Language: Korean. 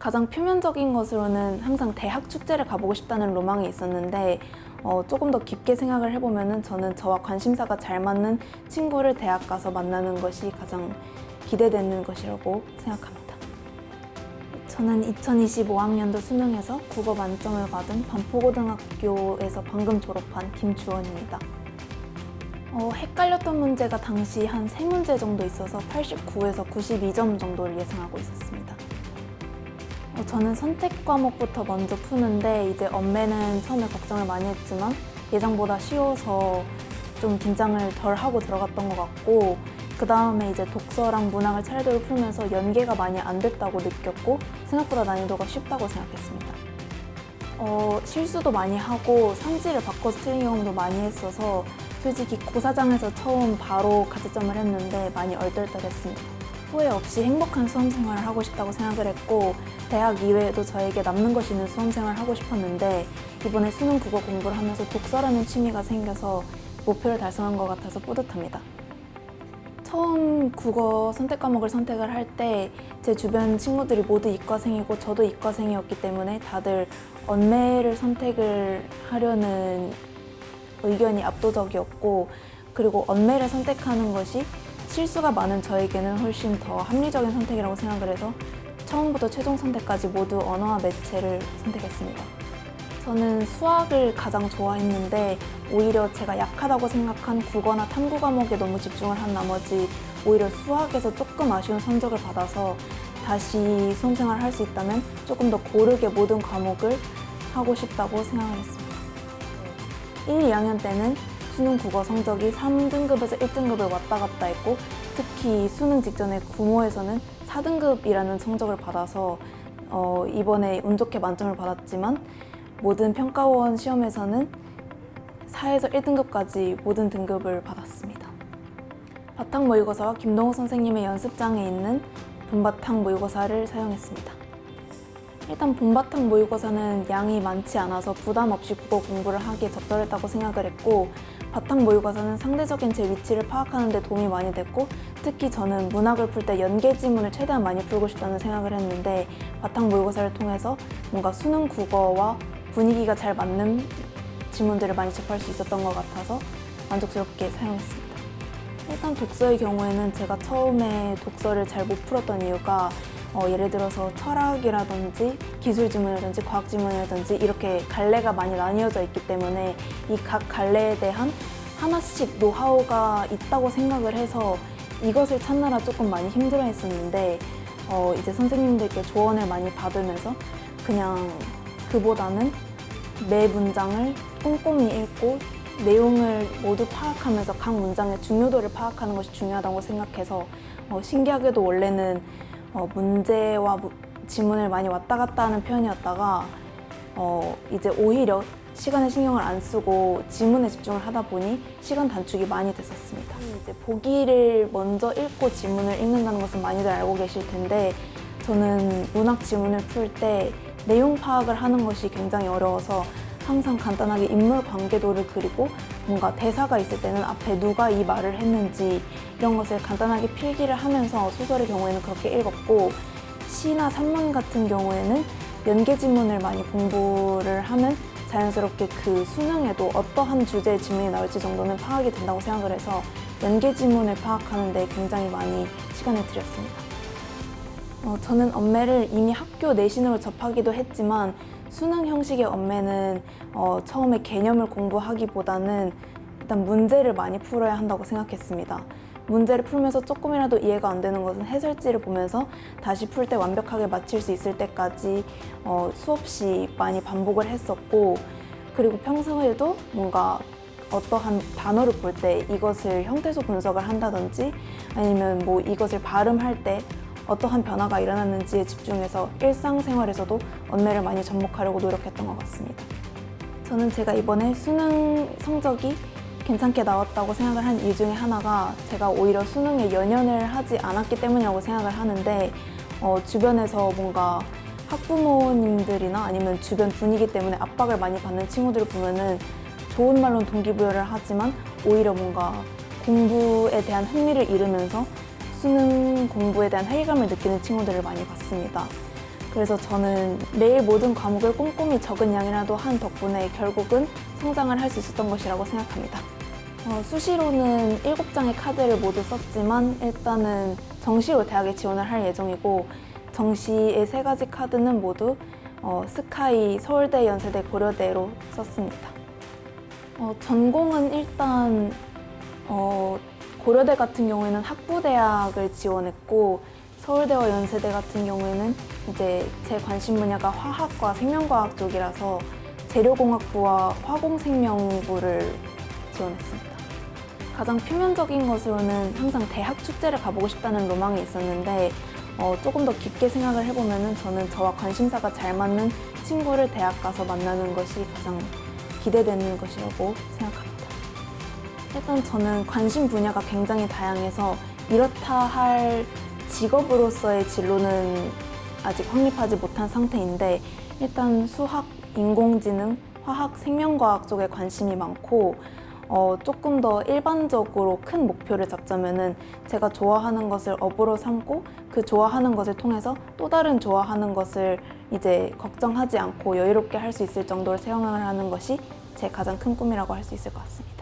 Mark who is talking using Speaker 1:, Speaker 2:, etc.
Speaker 1: 가장 표면적인 것으로는 항상 대학 축제를 가보고 싶다는 로망이 있었는데 어, 조금 더 깊게 생각을 해보면은 저는 저와 관심사가 잘 맞는 친구를 대학 가서 만나는 것이 가장 기대되는 것이라고 생각합니다. 저는 2025학년도 수능에서 국어 만점을 받은 반포고등학교에서 방금 졸업한 김주원입니다. 어, 헷갈렸던 문제가 당시 한 세 문제 정도 있어서 89에서 92점 정도를 예상하고 있었습니다. 어, 저는 선택 과목부터 먼저 푸는데 이제 엄매는 처음에 걱정을 많이 했지만 예상보다 쉬워서 좀 긴장을 덜 하고 들어갔던 것 같고 그 다음에 이제 독서랑 문학을 차례대로 풀면서 연계가 많이 안 됐다고 느꼈고 생각보다 난이도가 쉽다고 생각했습니다. 어, 실수도 많이 하고 성질을 바꿔서 틀린 경험도 많이 했어서 솔직히 고사장에서 처음 바로 가채점을 했는데 많이 얼떨떨했습니다. 후회 없이 행복한 수험 생활을 하고 싶다고 생각을 했고 대학 이외에도 저에게 남는 것이 있는 수험 생활을 하고 싶었는데 이번에 수능 국어 공부를 하면서 독서라는 취미가 생겨서 목표를 달성한 것 같아서 뿌듯합니다. 처음 국어 선택 과목을 선택을 할 때 제 주변 친구들이 모두 이과생이고 저도 이과생이었기 때문에 다들 언매를 선택을 하려는 의견이 압도적이었고 그리고 언매를 선택하는 것이 실수가 많은 저에게는 훨씬 더 합리적인 선택이라고 생각을 해서 처음부터 최종 선택까지 모두 언어와 매체를 선택했습니다. 저는 수학을 가장 좋아했는데 오히려 제가 약하다고 생각한 국어나 탐구 과목에 너무 집중을 한 나머지 오히려 수학에서 조금 아쉬운 성적을 받아서 다시 수험 생활을 할 수 있다면 조금 더 고르게 모든 과목을 하고 싶다고 생각을 했습니다. 1, 2학년 때는 수능 국어 성적이 3등급에서 1등급을 왔다 갔다 했고 특히 수능 직전에 구모에서는 4등급이라는 성적을 받아서 어, 이번에 운 좋게 만점을 받았지만 모든 평가원 시험에서는 4에서 1등급까지 모든 등급을 받았습니다. 바탕 모의고사와 김동호 선생님의 연습장에 있는 본바탕 모의고사를 사용했습니다. 일단 본바탕 모의고사는 양이 많지 않아서 부담 없이 국어 공부를 하기에 적절했다고 생각을 했고 바탕 모의고사는 상대적인 제 위치를 파악하는 데 도움이 많이 됐고 특히 저는 문학을 풀 때 연계 지문을 최대한 많이 풀고 싶다는 생각을 했는데 바탕 모의고사를 통해서 뭔가 수능 국어와 분위기가 잘 맞는 지문들을 많이 접할 수 있었던 것 같아서 만족스럽게 사용했습니다. 일단 독서의 경우에는 제가 처음에 독서를 잘 못 풀었던 이유가 어, 예를 들어서 철학이라든지 기술 지문이라든지 과학 지문이라든지 이렇게 갈래가 많이 나뉘어져 있기 때문에 이 각 갈래에 대한 하나씩 노하우가 있다고 생각을 해서 이것을 찾느라 조금 많이 힘들어 했었는데 어, 이제 선생님들께 조언을 많이 받으면서 그냥 그보다는 매 문장을 꼼꼼히 읽고 내용을 모두 파악하면서 각 문장의 중요도를 파악하는 것이 중요하다고 생각해서 어, 신기하게도 원래는 어, 문제와 무- 지문을 많이 왔다 갔다 하는 편이었다가 어, 이제 오히려 시간에 신경을 안 쓰고 지문에 집중을 하다 보니 시간 단축이 많이 됐었습니다. 이제 보기를 먼저 읽고 지문을 읽는다는 것은 많이들 알고 계실 텐데 저는 문학 지문을 풀 때 내용 파악을 하는 것이 굉장히 어려워서 항상 간단하게 인물 관계도를 그리고 뭔가 대사가 있을 때는 앞에 누가 이 말을 했는지 이런 것을 간단하게 필기를 하면서 소설의 경우에는 그렇게 읽었고 시나 산문 같은 경우에는 연계 지문을 많이 공부를 하면 자연스럽게 그 수능에도 어떠한 주제의 지문이 나올지 정도는 파악이 된다고 생각을 해서 연계 지문을 파악하는 데 굉장히 많이 시간을 들였습니다. 어, 저는 엄매를 이미 학교 내신으로 접하기도 했지만 수능 형식의 엄매는 어, 처음에 개념을 공부하기보다는 일단 문제를 많이 풀어야 한다고 생각했습니다. 문제를 풀면서 조금이라도 이해가 안 되는 것은 해설지를 보면서 다시 풀 때 완벽하게 맞힐 수 있을 때까지 어, 수없이 많이 반복을 했었고 그리고 평소에도 뭔가 어떠한 단어를 볼 때 이것을 형태소 분석을 한다든지 아니면 뭐 이것을 발음할 때 어떠한 변화가 일어났는지에 집중해서 일상생활에서도 언매를 많이 접목하려고 노력했던 것 같습니다. 저는 제가 이번에 수능 성적이 괜찮게 나왔다고 생각을 한 이유 중에 하나가 제가 오히려 수능에 연연을 하지 않았기 때문이라고 생각을 하는데 어, 주변에서 뭔가 학부모님들이나 아니면 주변 분위기 때문에 압박을 많이 받는 친구들을 보면은 좋은 말로는 동기부여를 하지만 오히려 뭔가 공부에 대한 흥미를 잃으면서 수능 공부에 대한 회의감을 느끼는 친구들을 많이 봤습니다. 그래서 저는 매일 모든 과목을 꼼꼼히 적은 양이라도 한 덕분에 결국은 성장을 할 수 있었던 것이라고 생각합니다. 어, 수시로는 7장의 카드를 모두 썼지만 일단은 정시로 대학에 지원을 할 예정이고 정시의 세 가지 카드는 모두 어, 스카이, 서울대, 연세대, 고려대로 썼습니다. 어, 전공은 일단 어, 고려대 같은 경우에는 학부대학을 지원했고 서울대와 연세대 같은 경우에는 이제 제 관심 분야가 화학과 생명과학 쪽이라서 재료공학부와 화공생명부를 지원했습니다. 가장 표면적인 것으로는 항상 대학 축제를 가보고 싶다는 로망이 있었는데 어, 조금 더 깊게 생각을 해보면은 저는 저와 관심사가 잘 맞는 친구를 대학 가서 만나는 것이 가장 기대되는 것이라고 생각합니다. 일단 저는 관심 분야가 굉장히 다양해서 이렇다 할 직업으로서의 진로는 아직 확립하지 못한 상태인데 일단 수학, 인공지능, 화학, 생명과학 쪽에 관심이 많고 어, 조금 더 일반적으로 큰 목표를 잡자면은 제가 좋아하는 것을 업으로 삼고 그 좋아하는 것을 통해서 또 다른 좋아하는 것을 이제 걱정하지 않고 여유롭게 할 수 있을 정도로 생활을 하는 것이 제 가장 큰 꿈이라고 할 수 있을 것 같습니다.